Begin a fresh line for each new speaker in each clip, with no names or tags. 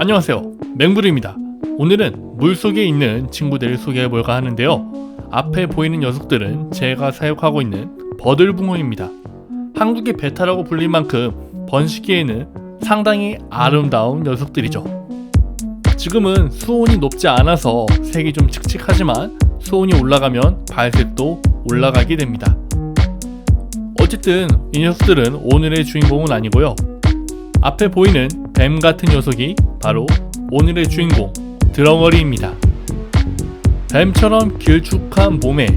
안녕하세요. 맹부르입니다. 오늘은 물속에 있는 친구들을 소개해 볼까 하는데요. 앞에 보이는 녀석들은 제가 사육하고 있는 버들붕어입니다. 한국의 베타라고 불릴 만큼 번식기에는 상당히 아름다운 녀석들이죠. 지금은 수온이 높지 않아서 색이 좀 칙칙하지만 수온이 올라가면 발색도 올라가게 됩니다. 어쨌든 이 녀석들은 오늘의 주인공은 아니고요. 앞에 보이는 뱀 같은 녀석이 바로 오늘의 주인공 드렁어리입니다. 뱀처럼 길쭉한 몸에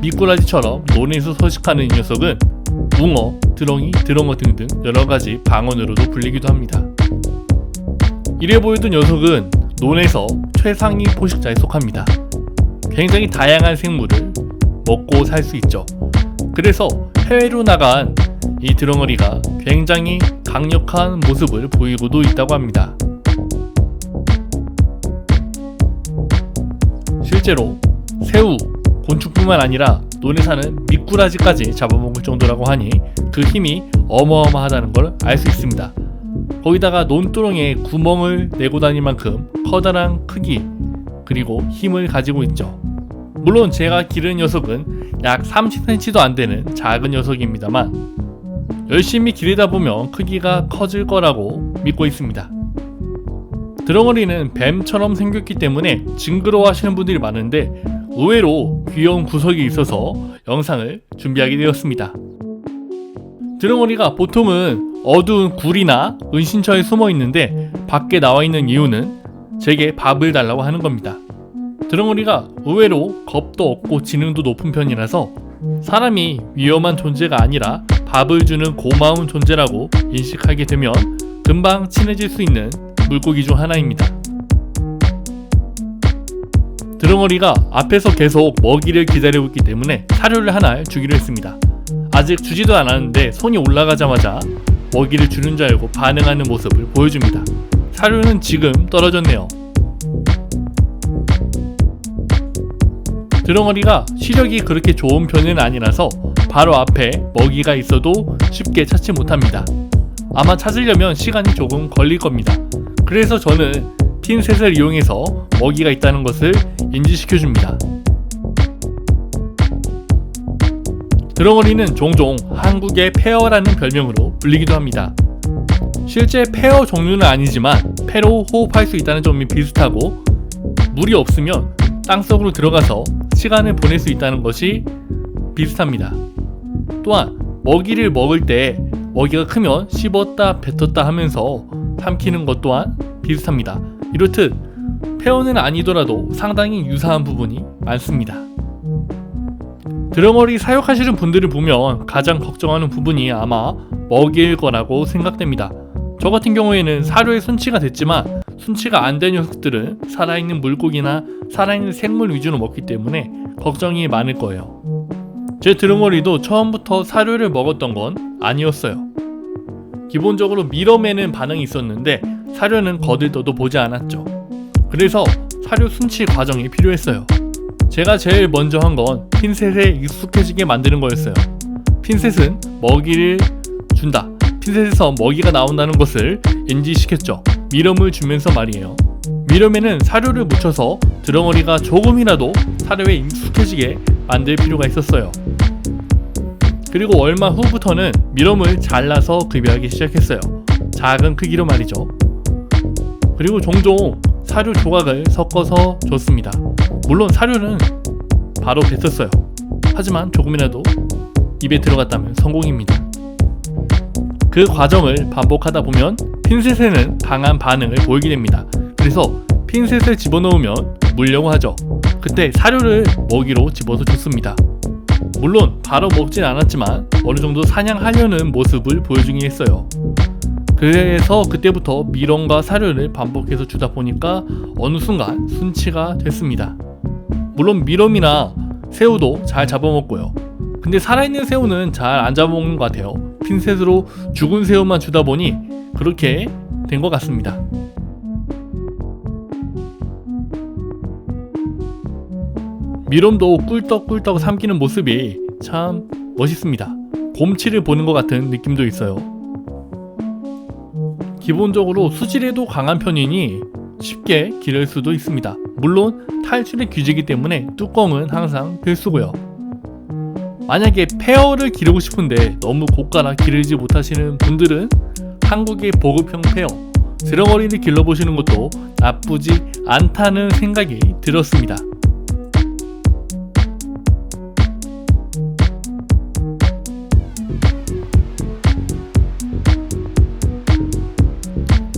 미꾸라지처럼 논에서 서식하는 이 녀석은 웅어, 드렁이, 드렁어 등등 여러 가지 방언으로도 불리기도 합니다. 이래 보이던 녀석은 논에서 최상위 포식자에 속합니다. 굉장히 다양한 생물을 먹고 살 수 있죠. 그래서 해외로 나간 이 드렁어리가 굉장히 강력한 모습을 보이고도 있다고 합니다. 실제로 새우, 곤충뿐만 아니라 논에 사는 미꾸라지까지 잡아먹을 정도라고 하니 그 힘이 어마어마하다는 걸 알 수 있습니다. 거기다가 논두렁에 구멍을 내고 다닐 만큼 커다란 크기 그리고 힘을 가지고 있죠. 물론 제가 기른 녀석은 약 30cm도 안 되는 작은 녀석입니다만 열심히 기르다 보면 크기가 커질 거라고 믿고 있습니다. 드렁어리는 뱀처럼 생겼기 때문에 징그러워 하시는 분들이 많은데 의외로 귀여운 구석이 있어서 영상을 준비하게 되었습니다. 드렁어리가 보통은 어두운 굴이나 은신처에 숨어 있는데 밖에 나와 있는 이유는 제게 밥을 달라고 하는 겁니다. 드렁어리가 의외로 겁도 없고 지능도 높은 편이라서 사람이 위험한 존재가 아니라 밥을 주는 고마운 존재라고 인식하게 되면 금방 친해질 수 있는 물고기 중 하나입니다. 드렁어리가 앞에서 계속 먹이를 기다리고 있기 때문에 사료를 하나 주기로 했습니다. 아직 주지도 않았는데 손이 올라가자마자 먹이를 주는 줄 알고 반응하는 모습을 보여줍니다. 사료는 지금 떨어졌네요. 드렁어리가 시력이 그렇게 좋은 편은 아니라서 바로 앞에 먹이가 있어도 쉽게 찾지 못합니다. 아마 찾으려면 시간이 조금 걸릴 겁니다. 그래서 저는 핀셋을 이용해서 먹이가 있다는 것을 인지시켜 줍니다. 드렁어리는 종종 한국의 페어라는 별명으로 불리기도 합니다. 실제 페어 종류는 아니지만 폐로 호흡할 수 있다는 점이 비슷하고 물이 없으면 땅속으로 들어가서 시간을 보낼 수 있다는 것이 비슷합니다. 또한 먹이를 먹을 때 먹이가 크면 씹었다 뱉었다 하면서 삼키는 것 또한 비슷합니다. 이렇듯 페어는 아니더라도 상당히 유사한 부분이 많습니다. 드렁어리 사육하시는 분들을 보면 가장 걱정하는 부분이 아마 먹이일 거라고 생각됩니다. 저 같은 경우에는 사료에 순치가 됐지만 순치가 안 된 녀석들은 살아있는 물고기나 살아있는 생물 위주로 먹기 때문에 걱정이 많을 거예요. 제 드렁어리도 처음부터 사료를 먹었던 건 아니었어요. 기본적으로 밀어매는 반응이 있었는데 사료는 거들떠도 보지 않았죠. 그래서 사료 순치 과정이 필요했어요. 제가 제일 먼저 한 건 핀셋에 익숙해지게 만드는 거였어요. 핀셋은 먹이를 준다. 핀셋에서 먹이가 나온다는 것을 인지시켰죠. 미럼을 주면서 말이에요. 미럼에는 사료를 묻혀서 드렁어리가 조금이라도 사료에 익숙해지게 만들 필요가 있었어요. 그리고 얼마 후부터는 미럼을 잘라서 급여하기 시작했어요. 작은 크기로 말이죠. 그리고 종종 사료 조각을 섞어서 줬습니다. 물론 사료는 바로 뱉었어요. 하지만 조금이라도 입에 들어갔다면 성공입니다. 그 과정을 반복하다 보면 핀셋에는 강한 반응을 보이게 됩니다. 그래서 핀셋을 집어넣으면 물려고 하죠. 그때 사료를 먹이로 집어서 줬습니다. 물론 바로 먹진 않았지만 어느 정도 사냥하려는 모습을 보여주긴 했어요. 그래서 그때부터 미럼과 사료를 반복해서 주다 보니까 어느 순간 순치가 됐습니다. 물론 미럼이나 새우도 잘 잡아먹고요. 근데 살아있는 새우는 잘 안 잡아먹는 것 같아요. 핀셋으로 죽은 새우만 주다 보니 그렇게 된 것 같습니다. 미럼도 꿀떡꿀떡 삼키는 모습이 참 멋있습니다. 곰치를 보는 것 같은 느낌도 있어요. 기본적으로 수질에도 강한 편이니 쉽게 기를 수도 있습니다. 물론 탈출의 규제이기 때문에 뚜껑은 항상 필수고요. 만약에 페어를 기르고 싶은데 너무 고가라 기르지 못하시는 분들은 한국의 보급형 페어 드렁어리를 길러보시는 것도 나쁘지 않다는 생각이 들었습니다.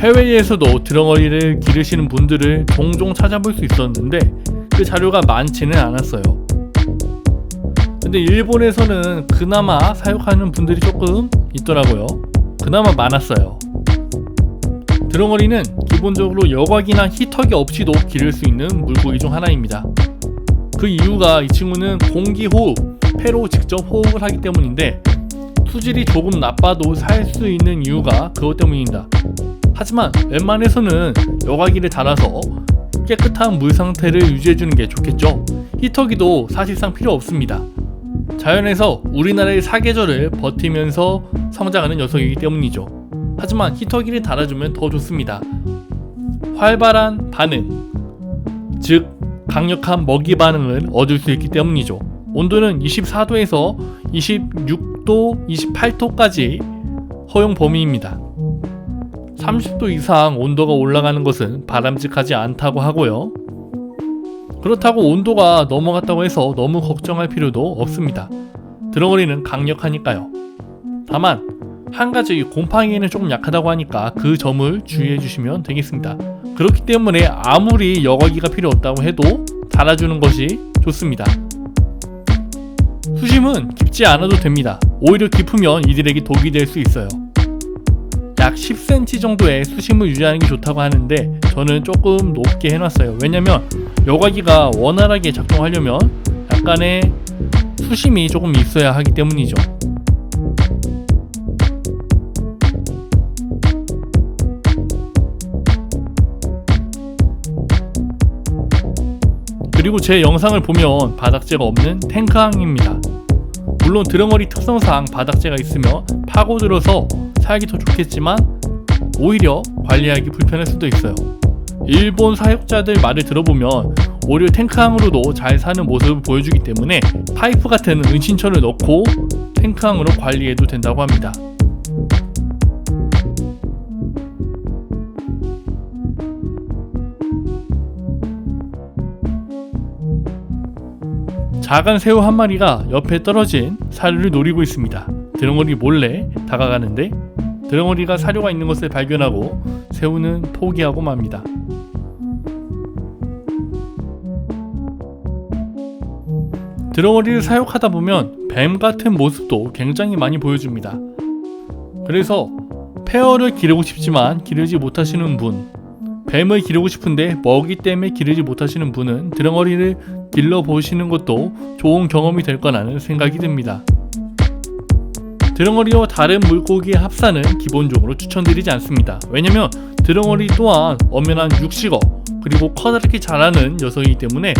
해외에서도 드렁어리를 기르시는 분들을 종종 찾아볼 수 있었는데 그 자료가 많지는 않았어요. 근데 일본에서는 그나마 사육하는 분들이 조금 있더라고요. 그나마 많았어요. 드렁어리는 기본적으로 여과기나 히터기 없이도 기를 수 있는 물고기 중 하나입니다. 그 이유가 이 친구는 공기 호흡, 폐로 직접 호흡을 하기 때문인데 수질이 조금 나빠도 살 수 있는 이유가 그것 때문입니다. 하지만 웬만해서는 여과기를 달아서 깨끗한 물 상태를 유지해주는 게 좋겠죠. 히터기도 사실상 필요 없습니다. 자연에서 우리나라의 사계절을 버티면서 성장하는 녀석이기 때문이죠. 하지만 히터기를 달아주면 더 좋습니다. 활발한 반응, 즉 강력한 먹이 반응을 얻을 수 있기 때문이죠. 온도는 24도에서 26도, 28도까지 허용 범위입니다. 30도 이상 온도가 올라가는 것은 바람직하지 않다고 하고요. 그렇다고 온도가 넘어갔다고 해서 너무 걱정할 필요도 없습니다. 드렁어리는 강력하니까요. 다만 한 가지 이 곰팡이에는 조금 약하다고 하니까 그 점을 주의해 주시면 되겠습니다. 그렇기 때문에 아무리 여과기가 필요 없다고 해도 달아주는 것이 좋습니다. 수심은 깊지 않아도 됩니다. 오히려 깊으면 이들에게 독이 될 수 있어요. 약 10cm 정도의 수심을 유지하는 게 좋다고 하는데 저는 조금 높게 해놨어요. 왜냐면 여과기가 원활하게 작동하려면 약간의 수심이 조금 있어야 하기 때문이죠. 그리고 제 영상을 보면 바닥재가 없는 탱크항입니다. 물론 드렁어리 특성상 바닥재가 있으며 파고들어서 살기 더 좋겠지만 오히려 관리하기 불편할 수도 있어요. 일본 사육자들 말을 들어보면 오히려 탱크항으로도 잘 사는 모습을 보여주기 때문에 파이프 같은 은신처를 넣고 탱크항으로 관리해도 된다고 합니다. 작은 새우 한 마리가 옆에 떨어진 사료를 노리고 있습니다. 드렁어리 몰래 다가가는데 드렁어리가 사료가 있는 것을 발견하고 새우는 포기하고 맙니다. 드렁어리를 사육하다 보면 뱀 같은 모습도 굉장히 많이 보여줍니다. 그래서 페어를 기르고 싶지만 기르지 못하시는 분, 뱀을 기르고 싶은데 먹이 때문에 기르지 못하시는 분은 드렁어리를 길러 보시는 것도 좋은 경험이 될 거라는 생각이 듭니다. 드렁어리와 다른 물고기의 합사는 기본적으로 추천드리지 않습니다. 왜냐면 드렁어리 또한 엄연한 육식어 그리고 커다랗게 자라는 녀석이기 때문에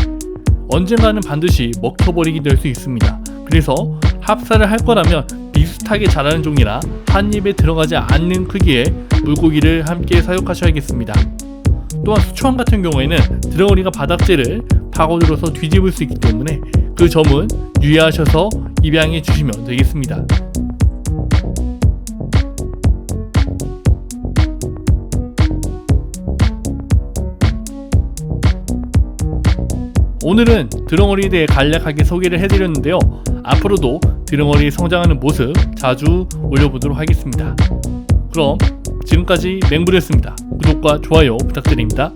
언젠가는 반드시 먹혀버리게 될 수 있습니다. 그래서 합사를 할 거라면 비슷하게 자라는 종이나 한 입에 들어가지 않는 크기의 물고기를 함께 사육하셔야겠습니다. 또한 수초원 같은 경우에는 드렁어리가 바닥재를 파고들어서 뒤집을 수 있기 때문에 그 점은 유의하셔서 입양해 주시면 되겠습니다. 오늘은 드렁어리에 대해 간략하게 소개를 해드렸는데요. 앞으로도 드렁어리 성장하는 모습 자주 올려보도록 하겠습니다. 그럼 지금까지 맹불이었습니다. 구독과 좋아요 부탁드립니다.